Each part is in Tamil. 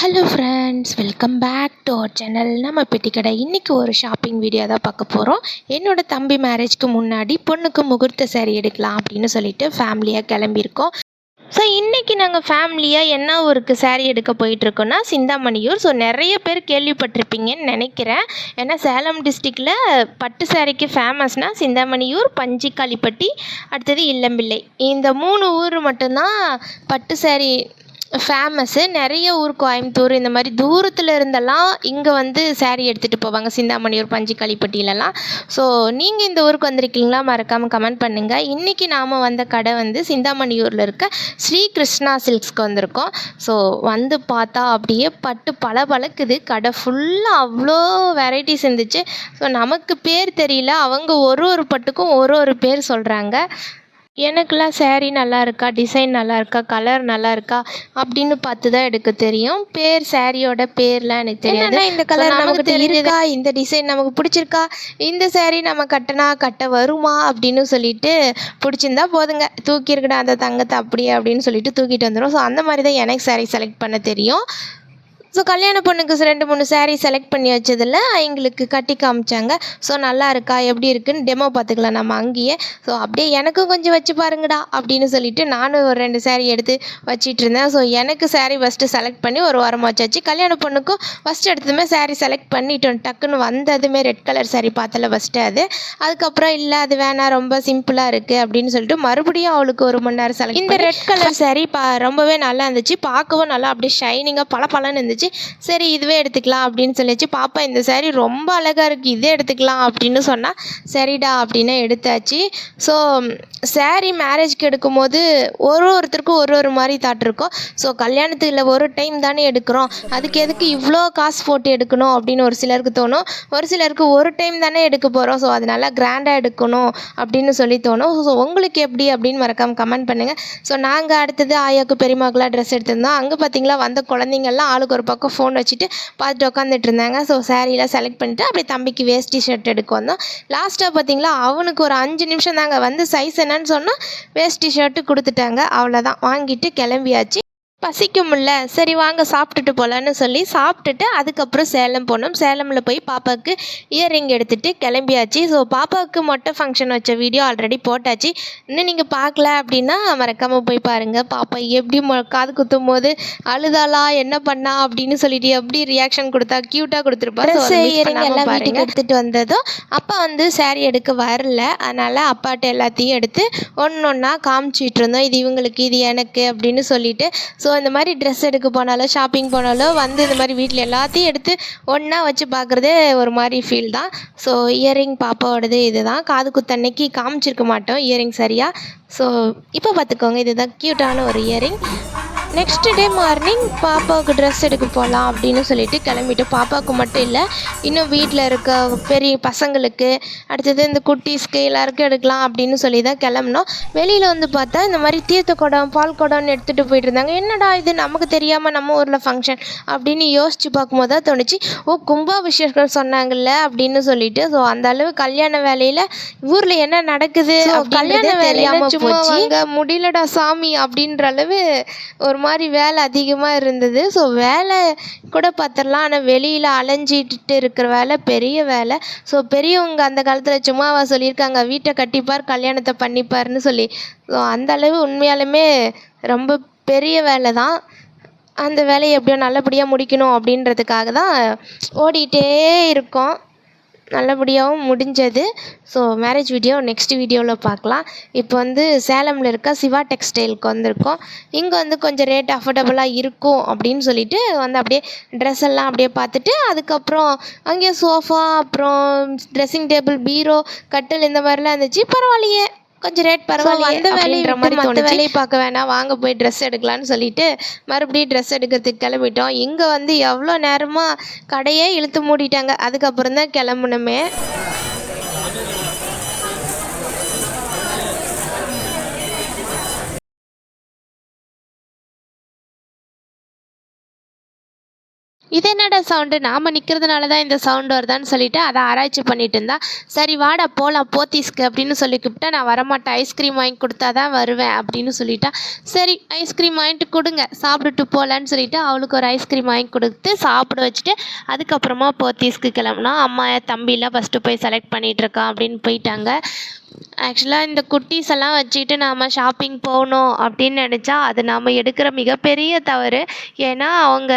Hello friends welcome back to our channel நம்ம பெட்டி கடை. இன்றைக்கி ஒரு ஷாப்பிங் வீடியோ தான் பார்க்க போகிறோம் என்னோட தம்பி மேரேஜ்க்கு முன்னாடி பொண்ணுக்கு முகூர்த்த சேரீ எடுக்கலாம் அப்படின்னு சொல்லிட்டு ஃபேமிலியாக கிளம்பியிருக்கோம். ஸோ இன்றைக்கி நாங்கள் ஃபேமிலியாக என்ன ஊருக்கு சேரீ எடுக்க போயிட்டுருக்கோன்னா சிந்தாமணியூர். ஸோ நிறைய பேர் கேள்விப்பட்டிருப்பீங்கன்னு நினைக்கிறேன். ஏன்னா சேலம் டிஸ்ட்ரிக்டில் பட்டு சேரீக்கு ஃபேமஸ்னால் சிந்தாமணியூர் பஞ்சிக்காளிப்பட்டி அடுத்தது இல்லம்பிள்ளை. இந்த மூணு ஊர் மட்டும்தான் பட்டு சேரீ ஃபேமஸ்ஸு நிறைய ஊர் கோயம்புத்தூர் இந்த மாதிரி தூரத்தில் இருந்தெல்லாம் இங்கே வந்து சேரீ எடுத்துகிட்டு போவாங்க. சிந்தாமணியூர் பஞ்சிக்காளிப்பட்டியிலலாம். ஸோ நீங்கள் இந்த ஊருக்கு வந்திருக்கீங்களா? மறக்காமல் கமெண்ட் பண்ணுங்கள் இன்றைக்கி நாம் வந்த கடை வந்து சிந்தாமணியூரில் இருக்க ஸ்ரீ கிருஷ்ணா சில்க்ஸ்க்கு வந்திருக்கோம். ஸோ வந்து பார்த்தா அப்படியே பட்டு பல பழக்குது கடை ஃபுல்லாக அவ்வளோ வெரைட்டிஸ் இருந்துச்சு. ஸோ நமக்கு பேர் தெரியல. அவங்க ஒரு ஒரு பட்டுக்கும் ஒரு ஒரு பேர் சொல்கிறாங்க எனக்கெல்லாம் saree நல்லா இருக்கா டிசைன் நல்லா இருக்கா கலர் நல்லா இருக்கா அப்படின்னு பார்த்து தான் எடுக்க தெரியும். பேர் சாரியோட பேர்லாம் எனக்கு தெரியாது. இந்த கலர் நமக்கு தெரியுதா இந்த டிசைன் நமக்கு பிடிச்சிருக்கா? இந்த saree நம்ம கட்டினா கட்ட வருமா? அப்படின்னு சொல்லிட்டு பிடிச்சிருந்தா போதுங்க. தூக்கியிருக்கடா அந்த தங்கத்தை அப்படியே அப்படின்னு சொல்லிட்டு தூக்கிட்டு வந்துடும் ஸோ அந்த மாதிரி தான் எனக்கு saree செலக்ட் பண்ண தெரியும். ஸோ கல்யாண பொண்ணுக்கு ரெண்டு மூணு saree செலக்ட் பண்ணி வச்சதில் எங்களுக்கு கட்டி காமிச்சாங்க. ஸோ நல்லா இருக்கா? எப்படி இருக்குன்னு டெமோ பார்த்துக்கலாம். நம்ம அங்கேயே. ஸோ அப்படியே எனக்கும் கொஞ்சம் வச்சு பாருங்கடா அப்படின்னு சொல்லிட்டு நானும் ஒரு ரெண்டு saree எடுத்து வச்சிட்டு இருந்தேன். ஸோ எனக்கு saree ஃபஸ்ட்டு செலக்ட் பண்ணி ஒரு வாரம் வச்சாச்சு. கல்யாண பொண்ணுக்கும் ஃபஸ்ட் எடுத்ததுமே saree செலக்ட் பண்ணிட்டோம். டக்குன்னு வந்ததுமே ரெட் கலர் saree பார்த்தல ஃபஸ்ட்டு அது. அதுக்கப்புறம் இல்லை அது வேணாம் ரொம்ப சிம்பிளாக இருக்குது அப்படின்னு சொல்லிட்டு மறுபடியும் அவளுக்கு ஒரு மணி நேரம் செலக்ட் இந்த ரெட் கலர் saree பா ரொம்பவே நல்லா இருந்துச்சு. பார்க்கவும் நல்லா அப்படியே ஷைனிங்காக பளபளன்னு இருந்துச்சு. சரி இதுவே எடுத்துக்கலாம் அப்படின்னு சொல்லிச்சு பாப்பா இந்த சேரீ ரொம்ப அழகாக இருக்குது இதே எடுத்துக்கலாம் அப்படின்னு சொன்னால் சரிடா அப்படின்னு எடுத்தாச்சு. ஸோ சாரீ மேரேஜ்க்கு எடுக்கும்போது ஒரு ஒருத்தருக்கும் ஒரு ஒரு மாதிரி தாட் இருக்கும். ஸோ கல்யாணத்தில் ஒரு டைம் தானே எடுக்கிறோம். அதுக்கு எதுக்கு இவ்வளோ காசு போட்டு எடுக்கணும் அப்படின்னு ஒரு சிலருக்கு தோணும். ஒரு சிலருக்கு ஒரு டைம் தானே எடுக்க போகிறோம் ஸோ அதனால கிராண்டாக எடுக்கணும் அப்படின்னு சொல்லி தோணும். ஸோ உங்களுக்கு எப்படி அப்படின்னு மறக்காமல் கமெண்ட் பண்ணுங்கள் ஸோ நாங்கள் அடுத்தது ஆயாவுக்கு பெரியமாக்கெலாம் ட்ரெஸ் எடுத்திருந்தோம். அங்கே பார்த்தீங்களா வந்த குழந்தைங்கள்லாம் ஆளுக்கு ஒரு பக்கம் ஃபோன் வச்சுட்டு பார்த்துட்டு உட்காந்துட்டு இருந்தாங்க ஸோ சாரீலாம் செலக்ட் பண்ணிட்டு அப்படியே தம்பிக்கு வேஷ்டி ஷர்ட் எடுக்க வந்தோம். லாஸ்ட்டாக பார்த்தீங்களா அவனுக்கு ஒரு அஞ்சு நிமிஷம் தாங்க வந்து சைஸ் என்னன்னு சொன்னால் வேஷ்டி ஷர்ட்டு கொடுத்துட்டாங்க. அவ்வளோதான் வாங்கிட்டு கிளம்பியாச்சு. பசிக்கும்ல. சரி வாங்க சாப்பிட்டுட்டு போகலான்னு சொல்லி சாப்பிட்டுட்டு அதுக்கப்புறம் சேலம் போனோம். சேலமில் போய் பாப்பாவுக்கு இயர்ரிங் எடுத்துகிட்டு கிளம்பியாச்சு. ஸோ பாப்பாவுக்கு மொட்டை ஃபங்க்ஷன் வச்ச வீடியோ ஆல்ரெடி போட்டாச்சு. இன்னும் நீங்கள் பார்க்கல அப்படின்னா மறக்காமல் போய் பாருங்கள் பாப்பா எப்படி மொ காது குத்தும் போது அழுதாளா என்ன பண்ணா அப்படின்னு சொல்லிட்டு எப்படி ரியாக்ஷன் கொடுத்தா க்யூட்டாக கொடுத்துருப்பா. இயரிங் எல்லாம் வீட்டுக்கு எடுத்துகிட்டு வந்ததும் அப்பா வந்து saree எடுக்க வரல. அதனால் அப்பாட்ட எல்லாத்தையும் எடுத்து ஒன்று ஒன்றா காமிச்சிட்டு இருந்தோம். இது இவங்களுக்கு இது எனக்கு அப்படின்னு சொல்லிட்டு. ஸோ ஸோ இந்த மாதிரி ட்ரெஸ் எடுக்க போனாலும் ஷாப்பிங் போனாலோ வந்து இந்த மாதிரி வீட்டில் எல்லாத்தையும் எடுத்து ஒன்றா வச்சு பார்க்குறதே ஒரு மாதிரி ஃபீல் தான். ஸோ இயரிங் பாப்பாவோடது இது தான் காது குத்தன்னைக்கு காமிச்சிருக்க மாட்டோம் இயரிங் சரியாக ஸோ இப்போ பார்த்துக்கோங்க இதுதான் க்யூட்டான ஒரு இயரிங் நெக்ஸ்ட் டே மார்னிங் பாப்பாவுக்கு ட்ரெஸ் எடுக்க போகலாம் அப்படின்னு சொல்லிட்டு கிளம்பிட்டு பாப்பாவுக்கு மட்டும் இல்லை இன்னும் வீட்டில் இருக்க பெரிய பசங்களுக்கு அடுத்தது இந்த குட்டீஸ்க்கு எல்லாருக்கும் எடுக்கலாம் அப்படின்னு சொல்லி தான் கிளம்புனோம். வெளியில் வந்து பார்த்தா இந்த மாதிரி தீர்த்த குடம் பால் குடம்னு எடுத்துகிட்டு போயிட்டு இருந்தாங்க. என்னடா இது நமக்கு தெரியாமல் நம்ம ஊரில் ஃபங்க்ஷன் அப்படின்னு யோசிச்சு பார்க்கும்போது தான் தோணுச்சு. ஓ கும்பாபிஷேகம் சொன்னாங்கல்ல அப்படின்னு சொல்லிட்டு ஸோ அந்த அளவு கல்யாண வேலையில் ஊரில் என்ன நடக்குது கல்யாண வேலையாமல் போச்சு. முடியலடா சாமி அப்படின்ற அளவு ஒரு மாதிரி வேலை அதிகமாக இருந்தது. ஸோ வேலை கூட பார்த்துடலாம் ஆனால் வெளியில் அலைஞ்சிட்டு இருக்கிற வேலை பெரிய வேலை. ஸோ பெரியவங்க அந்த காலத்தில் சும்மாவா சொல்லியிருக்காங்க வீட்டை கட்டிப்பார் கல்யாணத்தை பண்ணிப்பார்னு சொல்லி. ஸோ அந்த அளவு உண்மையாலுமே ரொம்ப பெரிய வேலை தான். அந்த வேலையை எப்படியோ நல்லபடியாக முடிக்கணும் அப்படின்றதுக்காக தான் ஓடிக்கிட்டே இருக்கோம். நல்லபடியாகவும் முடிஞ்சது. ஸோ மேரேஜ் வீடியோ நெக்ஸ்ட் வீடியோவில் பார்க்கலாம். இப்போ வந்து சேலமில் இருக்க சிவா டெக்ஸ்டைலுக்கு வந்திருக்கோம். இங்கே வந்து கொஞ்சம் ரேட் அஃபோர்டபுளாக இருக்கும் அப்படின்னு சொல்லிட்டு வந்து அப்படியே ட்ரெஸ் எல்லாம் அப்படியே பார்த்துட்டு அதுக்கப்புறம் அங்கேயே சோஃபா அப்புறம் ட்ரெஸ்ஸிங் டேபிள் பீரோ கட்டில் இந்த மாதிரிலாம் இருந்துச்சு. பரவாயில்லையே. கொஞ்சம் ரேட் பரவாயில்ல அந்த வேலையை மாதிரி மற்ற வேலையை பார்க்க வேணாம். வாங்க போய் ட்ரெஸ் எடுக்கலான்னு சொல்லிட்டு மறுபடியும் ட்ரெஸ் எடுக்கிறதுக்கு கிளம்பிட்டோம். இங்கே வந்து எவ்வளோ நேரமாக கடையே இழுத்து மூடிட்டாங்க. அதுக்கப்புறம் தான் கிளம்புனோமே. இது என்னடா சவுண்டு? நாம் நிற்கிறதுனால தான் இந்த சவுண்டு வருதான்னு சொல்லிட்டு அதை ஆராய்ச்சி பண்ணிட்டு இருந்தா சரி வாடா போகலாம் போத்தீஸ்க்கு அப்படின்னு சொல்லி கூப்பிட்டா நான் வரமாட்டேன் ஐஸ்கிரீம் வாங்கி கொடுத்தா தான் வருவேன் அப்படின்னு சொல்லிட்டா சரி ஐஸ்கிரீம் வாங்கிட்டு கொடுங்க சாப்பிட்டுட்டு போகலான்னு சொல்லிட்டு அவளுக்கு ஒரு ஐஸ்கிரீம் வாங்கி கொடுத்து சாப்பிட வச்சுட்டு அதுக்கப்புறமா போத்தீஸ்க்கு கிளம்புனா அம்மா தம்பிலாம் ஃபஸ்ட்டு போய் செலக்ட் பண்ணிகிட்டு இருக்கான் அப்படின்னு போயிட்டாங்க. ஆக்சுவலாக இந்த குட்டீஸ் எல்லாம் வச்சுக்கிட்டு நாம் ஷாப்பிங் போகணும் அப்படின்னு நினச்சா அது நாம் எடுக்கிற மிகப்பெரிய தவறு. ஏன்னா அவங்க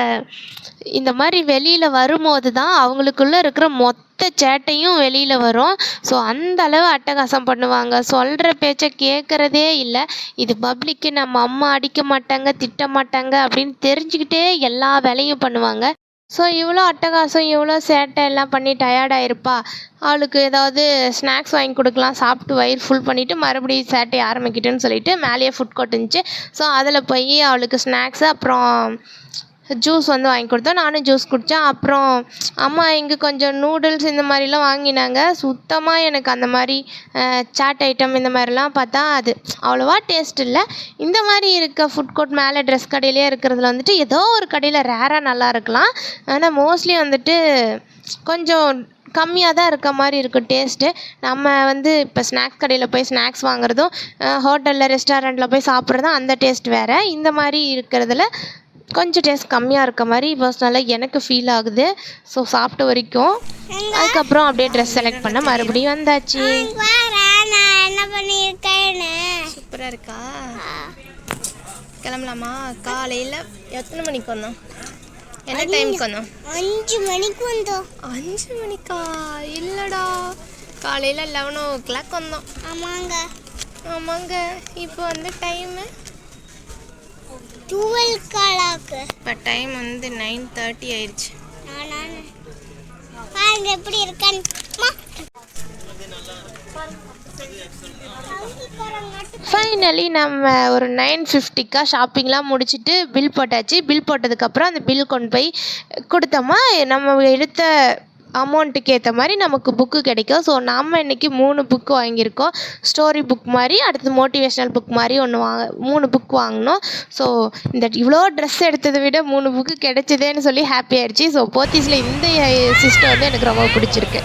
இந்த மாதிரி வெளியில் வரும்போது தான் அவங்களுக்குள்ள இருக்கிற மொத்த சேட்டையும் வெளியில் வரும். ஸோ அந்த அளவு அட்டகாசம் பண்ணுவாங்க. சொல்கிற பேச்சை கேட்குறதே இல்லை. இது பப்ளிக்கு நம்ம அம்மா அடிக்க மாட்டாங்க திட்ட மாட்டாங்க அப்படின்னு தெரிஞ்சுக்கிட்டே எல்லா வேலையும் பண்ணுவாங்க. ஸோ இவ்வளோ அட்டகாசம் இவ்வளோ சேட்டை எல்லாம் பண்ணி டயர்டாயிருப்பா அவளுக்கு ஏதாவது ஸ்நாக்ஸ் வாங்கி கொடுக்கலாம் சாப்பிட்டு வயிறு ஃபுல் பண்ணிவிட்டு மறுபடியும் சேட்டையை ஆரம்பிக்கிட்டுன்னு சொல்லிட்டு மேலேயே ஃபுட் கோர்ட் இருந்துச்சு. ஸோ அதில் போய் அவளுக்கு ஸ்நாக்ஸு அப்புறம் ஜூஸ் வந்து வாங்கி கொடுத்தோம். நானும் ஜூஸ் குடித்தேன் அப்புறம் அம்மா இங்கே கொஞ்சம் நூடுல்ஸ் இந்த மாதிரிலாம் வாங்கினாங்க. சுத்தமாக எனக்கு அந்த மாதிரி சாட் ஐட்டம் இந்த மாதிரிலாம் பார்த்தா அது அவ்வளோவா டேஸ்ட் இல்லை. இந்த மாதிரி இருக்க ஃபுட் கோர்ட் மேலே ட்ரெஸ் கடையிலே இருக்கிறதுல வந்துட்டு ஏதோ ஒரு கடையில் ரேராக நல்லா இருக்கலாம். ஆனால் மோஸ்ட்லி வந்துட்டு கொஞ்சம் கம்மியாக தான் இருக்க மாதிரி இருக்கும் டேஸ்ட்டு நம்ம வந்து இப்போ ஸ்நாக்ஸ் கடையில் போய் ஸ்நாக்ஸ் வாங்குறதும் ஹோட்டலில் ரெஸ்டாரண்ட்டில் போய் சாப்பிட்றதும் அந்த டேஸ்ட் வேறு. இந்த மாதிரி இருக்கிறதுல கொஞ்சம் டேஸ்ட் கம்மியாக இருக்க மாதிரி பர்சனலாக எனக்கு ஃபீல் ஆகுது. ஸோ சாப்பிட்ட வரைக்கும். அதுக்கப்புறம் அப்படியே ட்ரெஸ் செலக்ட் பண்ண மறுபடியும் வந்தாச்சு. சூப்பராக இருக்கா? கிளம்பலாமா? காலையில் எத்தனை மணிக்கு வந்தோம்? என்ன டைமுக்கு வந்தோம்? அஞ்சு மணிக்கு வந்தோம். அஞ்சு மணிக்கா? இல்லைடா. காலையில் லெவன் ஓ கிளாக் வந்தோம். ஆமாங்க. ஆமாங்க. இப்போ வந்து டைமு டுவெல் காலாக்கு இப்போ டைம் வந்து நைன் தேர்ட்டி ஆயிடுச்சு நான் நான் பாருங்க எப்படி இருக்கேன்னு. அம்மா. ஃபைனலி நம்ம ஒரு நைன் ஃபிஃப்டிக்கா ஷாப்பிங்லாம் முடிச்சுட்டு பில் போட்டாச்சு. பில் போட்டதுக்கப்புறம் அந்த பில் கொண்டு போய் கொடுத்தோமா? நம்ம எடுத்த அமௌண்ட்டுக்கு ஏற்ற மாதிரி நமக்கு புக்கு கிடைக்கும். ஸோ நாம் இன்றைக்கி மூணு புக்கு வாங்கியிருக்கோம். ஸ்டோரி புக் மாதிரி அடுத்து மோட்டிவேஷ்னல் புக் மாதிரி ஒன்று வாங்க மூணு புக் வாங்கினோம். ஸோ இந்த இவ்வளோ ட்ரெஸ் எடுத்ததை விட மூணு புக்கு கிடைச்சதேன்னு சொல்லி ஹாப்பி ஆயிடுச்சு. ஸோ போத்தீஸில் இந்த சிஸ்டம் வந்து எனக்கு ரொம்ப பிடிச்சிருக்கு.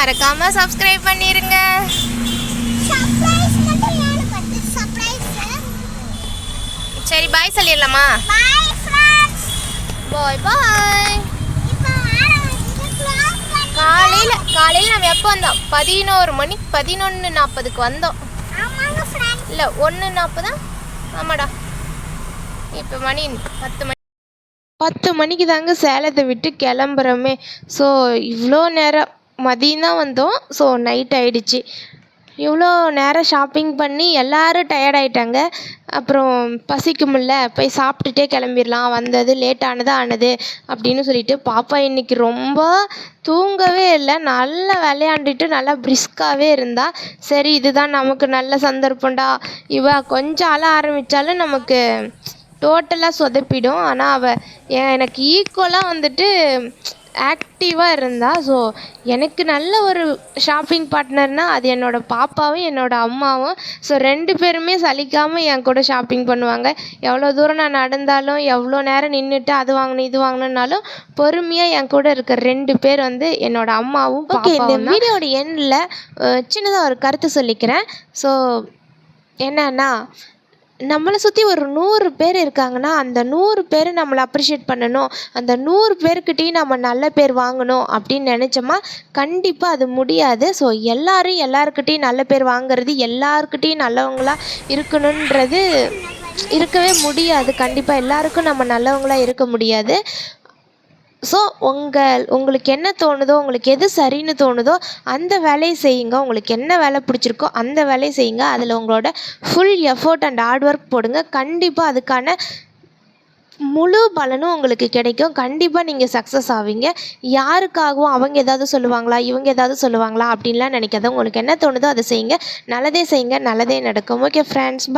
ஆமாங்க மறக்காம சப்ஸ்கிரைப் surprise. சரி பாய் சொல்லிடலாமா? Bye, friends. பாய் பாய். காலையில் காலையில் நம்ம எப்போ வந்தோம்? பதினோரு மணி பதினொன்று நாற்பதுக்கு வந்தோம். இல்லை ஒன்று நாற்பதா ஆமாடா. இப்போ மணி பத்து மணி. பத்து மணிக்கு தாங்க சேலத்தை விட்டு கிளம்புறோமே. ஸோ இவ்வளோ நேரம் மதியம் தான் வந்தோம். ஸோ நைட் ஆயிடுச்சு. இவ்வளோ நேரம் ஷாப்பிங் பண்ணி எல்லாரும் டயர்ட் ஆகிட்டாங்க அப்புறம் பசிக்குமில்ல போய் சாப்பிட்டுட்டே கிளம்பிடலாம். வந்தது லேட் ஆனது ஆனது அப்படின்னு சொல்லிட்டு பாப்பா இன்னைக்கு ரொம்ப தூங்கவே இல்லை. நல்லா விளையாண்டுட்டு நல்லா பிரிஸ்காகவே இருந்தா. சரி இதுதான் நமக்கு நல்ல சந்தர்ப்பம்டா. இவ கொஞ்சம் அழ ஆரம்பித்தாலும் நமக்கு டோட்டலாக சொதப்பிடும். ஆனால் அவள் எனக்கு ஈக்குவலாக வந்துட்டு ஆக்டிவாக இருந்தா ஸோ எனக்கு நல்ல ஒரு ஷாப்பிங் பார்ட்னர்னால் அது என்னோடய பாப்பாவும் என்னோடய அம்மாவும். ஸோ ரெண்டு பேருமே சலிக்காமல் என் கூட ஷாப்பிங் பண்ணுவாங்க. எவ்வளோ தூரம் நான் நடந்தாலும் எவ்வளோ நேரம் நின்றுட்டு அது வாங்கணும் இது வாங்கணுன்னாலும் பொறுமையாக என் கூட இருக்க ரெண்டு பேர் வந்து என்னோட அம்மாவும் ஓகே இந்த வீடியோட எண்ணில் சின்னதாக ஒரு கருத்து சொல்லிக்கிறேன். ஸோ என்னன்னா நம்மளை சுற்றி ஒரு நூறு பேர் இருக்காங்கன்னா அந்த நூறு பேர் நம்மளை அப்ரிஷியேட் பண்ணணும். அந்த நூறு பேர்கிட்டையும் நம்ம நல்ல பேர் வாங்கணும் அப்படின்னு நினச்சோமா கண்டிப்பாக அது முடியாது. ஸோ எல்லாரும் எல்லாருக்கிட்டையும் நல்ல பேர் வாங்குறது எல்லாருக்கிட்டையும் நல்லவங்களாக இருக்கணுன்றது இருக்கவே முடியாது. கண்டிப்பாக எல்லாருக்கும் நம்ம நல்லவங்களாக இருக்க முடியாது. ஸோ உங்கள் உங்களுக்கு என்ன தோணுதோ உங்களுக்கு எது சரின்னு தோணுதோ அந்த வேலையை செய்யுங்க. உங்களுக்கு என்ன வேலை பிடிச்சிருக்கோ அந்த வேலையை செய்யுங்க. அதில் உங்களோட full effort and hard work போடுங்க. கண்டிப்பாக அதுக்கான முழு பலனும் உங்களுக்கு கிடைக்கும். கண்டிப்பாக நீங்கள் சக்ஸஸ் ஆவீங்க. யாருக்காகவும் அவங்க ஏதாவது சொல்லுவாங்களா இவங்க ஏதாவது சொல்லுவாங்களா அப்படின்லாம் நினைக்காத உங்களுக்கு என்ன தோணுதோ அதை செய்யுங்க. நல்லதே செய்யுங்க. நல்லதே நடக்கும். Okay friends